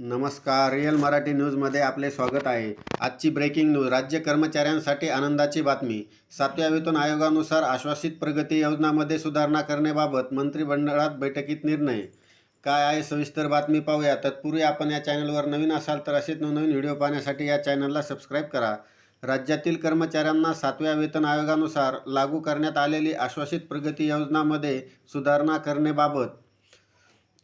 नमस्कार रिअल मराठी न्यूजमध्ये आपले स्वागत आहे. आजची ब्रेकिंग न्यूज राज्य कर्मचाऱ्यांसाठी आनंदाची बातमी. सातव्या वेतन आयोगानुसार आश्वासित प्रगती योजनामध्ये सुधारणा करण्याबाबत मंत्रिमंडळात बैठकीत निर्णय. काय आहे सविस्तर बातमी पाहूया. तत्पूर्वी आपण या चॅनलवर नवीन असाल तर असेच नवनवीन व्हिडिओ पाहण्यासाठी या चॅनलला सबस्क्राईब करा. राज्यातील कर्मचाऱ्यांना सातव्या वेतन आयोगानुसार लागू करण्यात आलेली आश्वासित प्रगती योजनामध्ये सुधारणा करण्याबाबत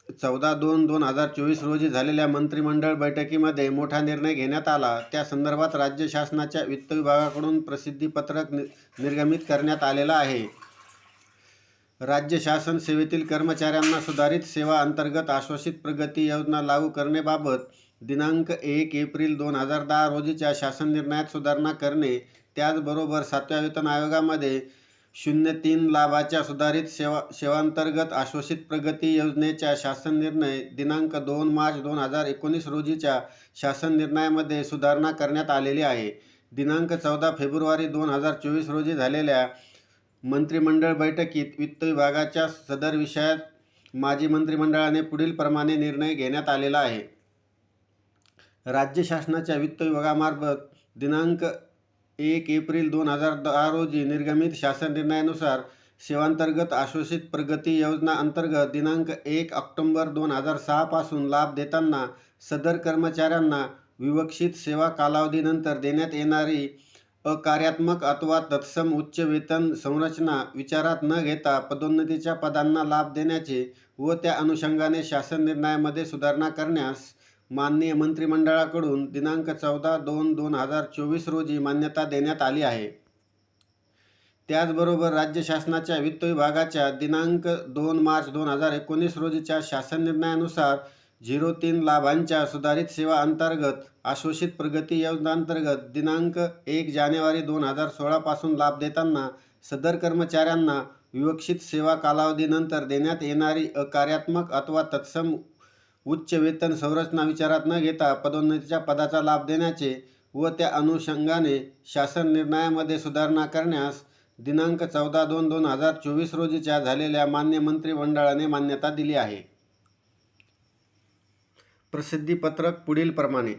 चौदा दोन दोन हजार चोवीस रोजी झालेल्या मंत्रिमंडळ बैठकीमध्ये मोठा निर्णय घेण्यात आला. त्या संदर्भात राज्य शासनाच्या वित्त विभागाकडून प्रसिद्धीपत्रक नि निर्गमित करण्यात आलेलं आहे. राज्य शासन सेवेतील कर्मचाऱ्यांना सुधारित सेवा अंतर्गत आश्वासित प्रगती योजना लागू करण्याबाबत दिनांक एक एप्रिल दोन हजार दहा रोजीच्या शासन निर्णयात सुधारणा करणे त्याचबरोबर सातव्या वेतन आयोगामध्ये शून्य तीन लाभाच्या सुधारित सेवा सेवांतर्गत आश्वासित प्रगती योजनेच्या शासन निर्णय दिनांक दोन मार्च दोन हजार एकोणीस रोजीच्या शासन निर्णयामध्ये सुधारणा करण्यात आलेली आहे. दिनांक चौदा फेब्रुवारी दोन हजार चोवीस रोजी झालेल्या मंत्रिमंडळ बैठकीत वित्त विभागाच्या सदर विषयात माजी मंत्रिमंडळाने पुढील प्रमाणे निर्णय घेण्यात आलेला आहे. राज्य शासनाच्या वित्त विभागामार्फत दिनांक एक एप्रिल दोन हजार दहा रोजी निर्गमित शासन निर्णयानुसार सेवांतर्गत आश्वासित प्रगती योजना अंतर्गत दिनांक एक ऑक्टोंबर दोन हजार सहापासून लाभ देताना सदर कर्मचाऱ्यांना विवक्षित सेवा कालावधीनंतर देण्यात येणारी अकार्यात्मक अथवा तत्सम उच्च वेतन संरचना विचारात न घेता पदोन्नतीच्या पदांना लाभ देण्याचे व त्या अनुषंगाने शासन निर्णयामध्ये सुधारणा करण्यास माननीय मंत्रिमंडळाकडून दिनांक चौदा दोन दोन हजार चोवीस रोजी मान्यता देण्यात आली आहे. त्याचबरोबर राज्य शासनाच्या वित्त विभागाच्या दिनांक दोन मार्च दोन हजार एकोणीस रोजीच्या शासन निर्णयानुसार झिरो तीन लाभांच्या सुधारित सेवा अंतर्गत आश्वासित प्रगती योजनांतर्गत दिनांक एक जानेवारी दोन हजार सोळापासून लाभ देताना सदर कर्मचाऱ्यांना विवक्षित सेवा कालावधीनंतर देण्यात येणारी अकार्यात्मक अथवा तत्सम उच्च वेतन संरचना विचारात न घेता पदोन्नतीच्या पदाचा लाभ देण्याचे व त्या अनुषंगाने शासन निर्णयामध्ये सुधारणा करण्यास दिनांक चौदा दोन दोन हजार चोवीस रोजीच्या झालेल्या मान्य मंत्रिमंडळाने मान्यता दिली आहे. प्रसिद्धीपत्रक पुढील प्रमाणे